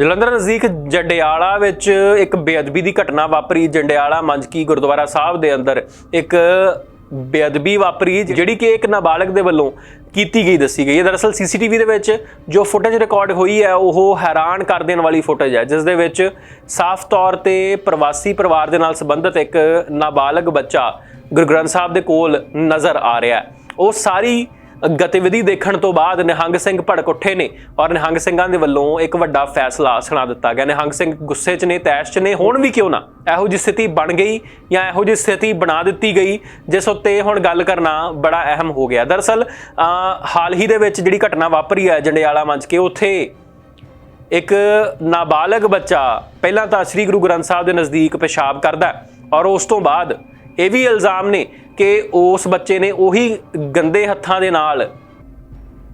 ਜਲੰਧਰ ਨਜ਼ਦੀਕ ਜੰਡਿਆਲਾ ਵਿੱਚ ਇੱਕ ਬੇਅਦਬੀ ਦੀ ਘਟਨਾ ਵਾਪਰੀ। ਜੰਡਿਆਲਾ ਮੰਜਕੀ ਗੁਰਦੁਆਰਾ ਸਾਹਿਬ ਦੇ ਅੰਦਰ ਇੱਕ ਬੇਅਦਬੀ ਵਾਪਰੀ, ਜਿਹੜੀ ਕਿ ਇੱਕ ਨਾਬਾਲਗ ਦੇ ਵੱਲੋਂ ਕੀਤੀ ਗਈ, ਦੱਸੀ ਗਈ ਹੈ। ਦਰਅਸਲ ਸੀਸੀਟੀਵੀ ਦੇ ਵਿੱਚ ਜੋ ਫੁਟੇਜ ਰਿਕਾਰਡ ਹੋਈ ਹੈ, ਉਹ ਹੈਰਾਨ ਕਰ ਦੇਣ ਵਾਲੀ ਫੁਟੇਜ ਹੈ, ਜਿਸ ਦੇ ਵਿੱਚ ਸਾਫ਼ ਤੌਰ ਤੇ ਪ੍ਰਵਾਸੀ ਪਰਿਵਾਰ ਦੇ ਨਾਲ ਸੰਬੰਧਿਤ ਇੱਕ ਨਾਬਾਲਗ ਬੱਚਾ ਗੁਰੂ ਗ੍ਰੰਥ ਸਾਹਿਬ ਦੇ ਕੋਲ ਨਜ਼ਰ ਆ ਰਿਹਾ ਹੈ। ਉਹ ਸਾਰੀ ਗਤੀਵਿਧੀ ਦੇਖਣ ਤੋਂ ਬਾਅਦ ਨਿਹੰਗ ਸਿੰਘ ਭੜਕ ਉੱਠੇ ਨੇ ਔਰ ਨਿਹੰਗ ਸਿੰਘਾਂ ਦੇ ਵੱਲੋਂ ਇੱਕ ਵੱਡਾ ਫੈਸਲਾ ਸੁਣਾ ਦਿੱਤਾ ਗਿਆ। ਨਿਹੰਗ ਸਿੰਘ ਗੁੱਸੇ 'ਚ ਨੇ ਤੈਸ਼ 'ਚ ਨੇ ਹੁਣ ਵੀ ਕਿਉਂ ਨਾ? ਇਹੋ ਜਿਹੀ ਸਥਿਤੀ ਬਣ ਗਈ ਜਾਂ ਇਹੋ ਜਿਹੀ ਸਥਿਤੀ ਬਣਾ ਦਿੱਤੀ ਗਈ ਜਿਸ ਉੱਤੇ ਹੁਣ ਗੱਲ ਕਰਨਾ ਬੜਾ ਅਹਿਮ ਹੋ ਗਿਆ। ਦਰਅਸਲ ਅਹ, ਹਾਲ ਹੀ ਦੇ ਵਿੱਚ ਜਿਹੜੀ ਘਟਨਾ ਵਾਪਰੀ ਹੈ ਜੰਡਿਆਲਾ ਮੰਚ ਕੇ ਉੱਥੇ ਇੱਕ ਨਾਬਾਲਗ ਬੱਚਾ ਪਹਿਲਾਂ ਤਾਂ ਸ੍ਰੀ ਗੁਰੂ ਗ੍ਰੰਥ ਸਾਹਿਬ ਦੇ ਨਜ਼ਦੀਕ ਪਿਸ਼ਾਬ ਕਰਦਾ ਔਰ ਉਸ ਤੋਂ ਬਾਅਦ ਇਹ ਵੀ ਇਲਜ਼ਾਮ ਨੇ ਕਿ ਉਸ ਬੱਚੇ ਨੇ ਉਹੀ ਗੰਦੇ ਹੱਥਾਂ ਦੇ ਨਾਲ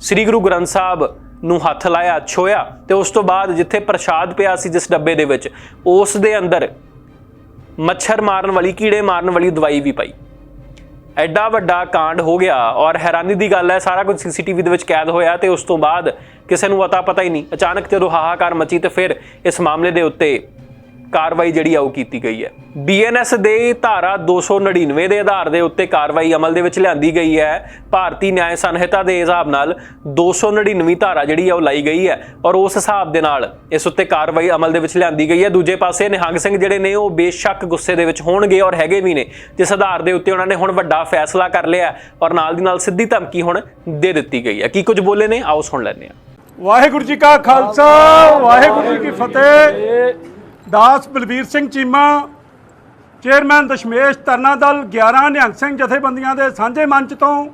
ਸ੍ਰੀ ਗੁਰੂ ਗ੍ਰੰਥ ਸਾਹਿਬ ਨੂੰ ਹੱਥ ਲਾਇਆ ਛੋਇਆ ਤੇ ਉਸ ਤੋਂ ਬਾਅਦ ਜਿੱਥੇ ਪ੍ਰਸ਼ਾਦ ਪਿਆ ਸੀ ਜਿਸ ਡੱਬੇ ਦੇ ਵਿੱਚ, ਉਸ ਦੇ ਅੰਦਰ ਮੱਛਰ ਮਾਰਨ ਵਾਲੀ, ਕੀੜੇ ਮਾਰਨ ਵਾਲੀ ਦਵਾਈ ਵੀ ਪਾਈ। ਐਡਾ ਵੱਡਾ ਕਾਂਡ ਹੋ ਗਿਆ ਔਰ ਹੈਰਾਨੀ ਦੀ ਗੱਲ ਹੈ, ਸਾਰਾ ਕੁਝ ਸੀਸੀਟੀਵੀ ਦੇ ਵਿੱਚ ਕੈਦ ਹੋਇਆ ਤੇ ਉਸ ਤੋਂ ਬਾਅਦ ਕਿਸੇ ਨੂੰ ਅਤਾ ਪਤਾ ਹੀ ਨਹੀਂ। ਅਚਾਨਕ ਜਦੋਂ ਹਾਹਾਕਾਰ ਮਚੀ ਤੇ ਫਿਰ ਇਸ ਮਾਮਲੇ ਦੇ ਉੱਤੇ ਕਾਰਵਾਈ ਜਿਹੜੀ ਆ ਉਹ ਕੀਤੀ ਗਈ ਹੈ। ਬੀਐਨਐਸ ਦੇ ਧਾਰਾ 299 ਦੇ ਆਧਾਰ ਦੇ ਉੱਤੇ ਕਾਰਵਾਈ ਅਮਲ ਦੇ ਵਿੱਚ ਲਿਆਂਦੀ ਗਈ ਹੈ। ਭਾਰਤੀ ਨਿਆਂ ਸੰਹਿਤਾ ਦੇ ਹਿਸਾਬ ਨਾਲ 299 ਧਾਰਾ ਜਿਹੜੀ ਆ ਉਹ ਲਾਈ ਗਈ ਹੈ ਔਰ ਉਸ ਹਿਸਾਬ ਦੇ ਨਾਲ ਇਸ ਉੱਤੇ ਕਾਰਵਾਈ ਅਮਲ ਦੇ ਵਿੱਚ ਲਿਆਂਦੀ ਗਈ ਹੈ। ਦੂਜੇ ਪਾਸੇ ਨਿਹੰਗ ਸਿੰਘ ਜਿਹੜੇ ਨੇ ਉਹ ਬੇਸ਼ੱਕ ਗੁੱਸੇ ਦੇ ਵਿੱਚ ਹੋਣਗੇ ਔਰ ਹੈਗੇ ਵੀ ਨੇ। ਜਿਸ ਆਧਾਰ ਦੇ ਉੱਤੇ ਉਹਨਾਂ ਨੇ ਹੁਣ ਵੱਡਾ ਫੈਸਲਾ ਕਰ ਲਿਆ ਔਰ ਨਾਲ ਦੀ ਨਾਲ ਸਿੱਧੀ ਧਮਕੀ ਹੁਣ ਦੇ ਦਿੱਤੀ ਗਈ ਹੈ। ਕੀ ਕੁਝ ਬੋਲੇ ਨੇ? ਆਓ ਸੁਣ ਲੈਂਦੇ ਹਾਂ। ਵਾਹਿਗੁਰੂ ਜੀ ਕਾ ਖਾਲਸਾ, ਵਾਹਿਗੁਰੂ ਜੀ ਕੀ ਫਤਿਹ। ਦਾਸ ਬਲਬੀਰ ਸਿੰਘ ਚੀਮਾ, ਚੇਅਰਮੈਨ ਦਸ਼ਮੇਸ਼ ਤਰਨਾ ਦਲ 11 ਨਿਹੰਗ ਸਿੰਘ ਜਥੇਬੰਦੀਆਂ ਦੇ ਸਾਂਝੇ ਮੰਚ ਤੋਂ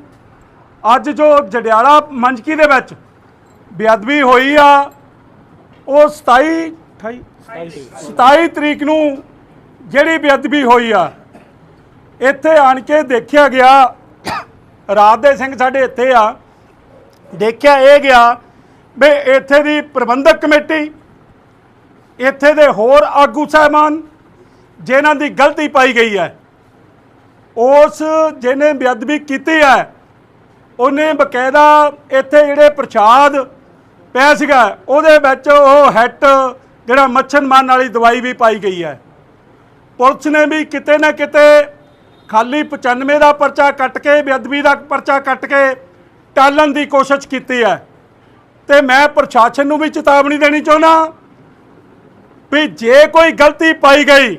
ਅੱਜ ਜੋ ਜੜਿਆਲਾ ਮੰਚਕੀ ਦੇ ਵਿੱਚ ਬੇਅਦਬੀ ਹੋਈ ਆ, ਉਹ 27 28 27 ਤਰੀਕ ਨੂੰ ਜਿਹੜੀ ਬੇਅਦਬੀ ਹੋਈ ਆ, ਇੱਥੇ ਆਣ ਕੇ ਦੇਖਿਆ ਗਿਆ, ਰਾਤ ਦੇ ਸਿੰਘ ਸਾਡੇ ਇੱਥੇ ਆ, ਦੇਖਿਆ ਇਹ ਗਿਆ ਵੀ ਇੱਥੇ ਦੀ ਪ੍ਰਬੰਧਕ ਕਮੇਟੀ ਇੱਥੇ ਦੇ ਹੋਰ ਆਗੂ ਸਾਹਿਬਾਨ ਜਿਨ੍ਹਾਂ ਦੀ ਗਲਤੀ ਪਾਈ ਗਈ ਹੈ, ਉਸ ਜਿਹਨੇ ਬੇਅਦਬੀ ਕੀਤੀ ਹੈ, ਉਹਨੇ ਬਕਾਇਦਾ ਇੱਥੇ ਜਿਹੜੇ ਪ੍ਰਸ਼ਾਦ ਪਿਆ ਸੀਗਾ, ਉਹਦੇ ਵਿੱਚ ਉਹ ਹੈਟ ਜਿਹੜਾ ਮੱਛਰ ਮਾਰਨ ਵਾਲੀ ਦਵਾਈ ਵੀ ਪਾਈ ਗਈ ਹੈ। ਪੁਲਿਸ ਨੇ ਵੀ ਕਿਤੇ ਨਾ ਕਿਤੇ ਖਾਲੀ 95 ਦਾ ਪਰਚਾ ਕੱਟ ਕੇ, ਬੇਅਦਬੀ ਦਾ ਪਰਚਾ ਕੱਟ ਕੇ ਟਾਲਣ ਦੀ ਕੋਸ਼ਿਸ਼ ਕੀਤੀ ਹੈ। ਤੇ ਮੈਂ ਪ੍ਰਸ਼ਾਸਨ ਨੂੰ ਵੀ ਚੇਤਾਵਨੀ ਦੇਣੀ ਚਾਹੁੰਦਾ ਵੀ ਜੇ ਕੋਈ ਗਲਤੀ ਪਾਈ ਗਈ,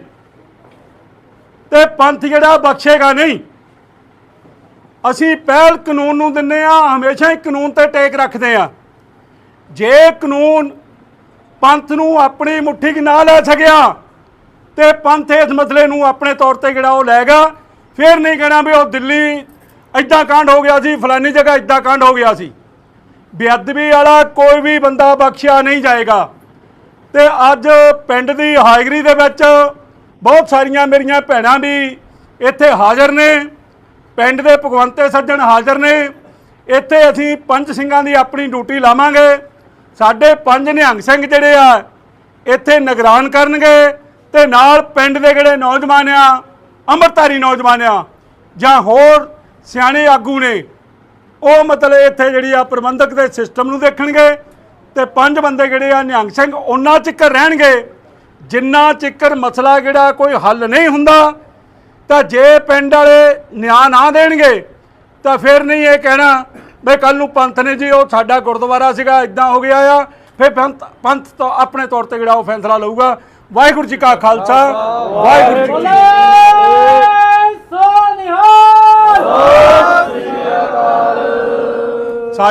ਤੇ ਪੰਥ ਜਿਹੜਾ ਬਖਸ਼ੇਗਾ ਨਹੀਂ। ਅਸੀਂ ਪਹਿਲ ਕਾਨੂੰਨ ਨੂੰ ਦਿੰਨੇ ਆ, ਹਮੇਸ਼ਾ ਹੀ ਕਾਨੂੰਨ ਤੇ ਟੇਕ ਰੱਖਦੇ ਆ। ਜੇ ਕਾਨੂੰਨ ਪੰਥ ਨੂੰ ਆਪਣੀ ਮੁੱਠੀ 'ਚ ਨਾ ਲੈ ਸਕਿਆ, ਤੇ ਪੰਥ ਇਸ ਮਸਲੇ ਨੂੰ ਆਪਣੇ ਤੌਰ ਤੇ ਜਿਹੜਾ ਉਹ ਲੈਗਾ ਫਿਰ ਨਹੀਂ ਕਹਿਣਾ ਵੀ ਉਹ ਦਿੱਲੀ ਐਦਾਂ ਕਾਂਡ ਹੋ ਗਿਆ ਸੀ, ਫਲਾਨੀ ਜਗ੍ਹਾ ਐਦਾਂ ਕਾਂਡ ਹੋ ਗਿਆ ਸੀ। ਬੇਅਦਬੀ ਵਾਲਾ ਕੋਈ ਵੀ ਬੰਦਾ ਬਖਸ਼ਿਆ ਨਹੀਂ ਜਾਏਗਾ। ਤੇ ਅੱਜ ਪਿੰਡ ਦੀ ਹਾਜ਼ਰੀ ਦੇ ਵਿੱਚ ਬਹੁਤ ਸਾਰੀਆਂ ਮੇਰੀਆਂ ਭੈਣਾਂ ਵੀ ਇੱਥੇ ਹਾਜ਼ਰ ਨੇ। ਪਿੰਡ ਦੇ ਭਗਵੰਤੇ ਸੱਜਣ ਹਾਜ਼ਰ ਨੇ। ਇੱਥੇ ਅਸੀਂ ਪੰਜ ਸਿੰਘਾਂ ਦੀ ਆਪਣੀ ਡਿਊਟੀ ਲਾਵਾਂਗੇ। ਸਾਡੇ ਪੰਜ ਨਿਹੰਗ ਸਿੰਘ ਜਿਹੜੇ ਆ, ਇੱਥੇ ਨਿਗਰਾਨ ਕਰਨਗੇ ਤੇ ਨਾਲ ਪਿੰਡ ਦੇ ਜਿਹੜੇ ਨੌਜਵਾਨ ਆ, ਅੰਮ੍ਰਿਤਧਾਰੀ ਨੌਜਵਾਨ ਆ, ਜਾਂ ਹੋਰ ਸਿਆਣੇ ਆਗੂ ਨੇ, ਉਹ ਮਤਲਬ ਇੱਥੇ ਜਿਹੜੀ ਆ ਪ੍ਰਬੰਧਕ ਦੇ ਸਿਸਟਮ ਨੂੰ ਦੇਖਣਗੇ। ਤੇ ਪੰਜ ਬੰਦੇ ਜਿਹੜੇ ਆ, ਨਿਹੰਗ ਸਿੰਘ, ਉਹਨਾਂ ਚਿੱਕਰ ਰਹਿਣਗੇ। ਜਿੰਨਾ ਚਿੱਕਰ ਮਸਲਾ ਜਿਹੜਾ ਕੋਈ ਹੱਲ ਨਹੀਂ ਹੁੰਦਾ, ਤਾਂ ਜੇ ਪਿੰਡ ਵਾਲੇ ਨਿਆਂ ਨਾ ਦੇਣਗੇ, ਤਾਂ ਫਿਰ ਨਹੀਂ ਇਹ ਕਹਿਣਾ ਵੀ ਕੱਲ ਨੂੰ ਪੰਥ ਨੇ ਜੀ, ਉਹ ਸਾਡਾ ਗੁਰਦੁਆਰਾ ਸੀਗਾ ਇਦਾਂ ਹੋ ਗਿਆ ਆ। ਫਿਰ ਪੰਥ ਪੰਥ ਤੋਂ ਆਪਣੇ ਤੌਰ ਤੇ ਜਿਹੜਾ ਉਹ ਫੈਸਲਾ ਲਊਗਾ। ਵਾਹਿਗੁਰੂ ਜੀ ਕਾ ਖਾਲਸਾ, ਵਾਹਿਗੁਰੂ ਜੀ ਕੀ ਫਤਿਹ।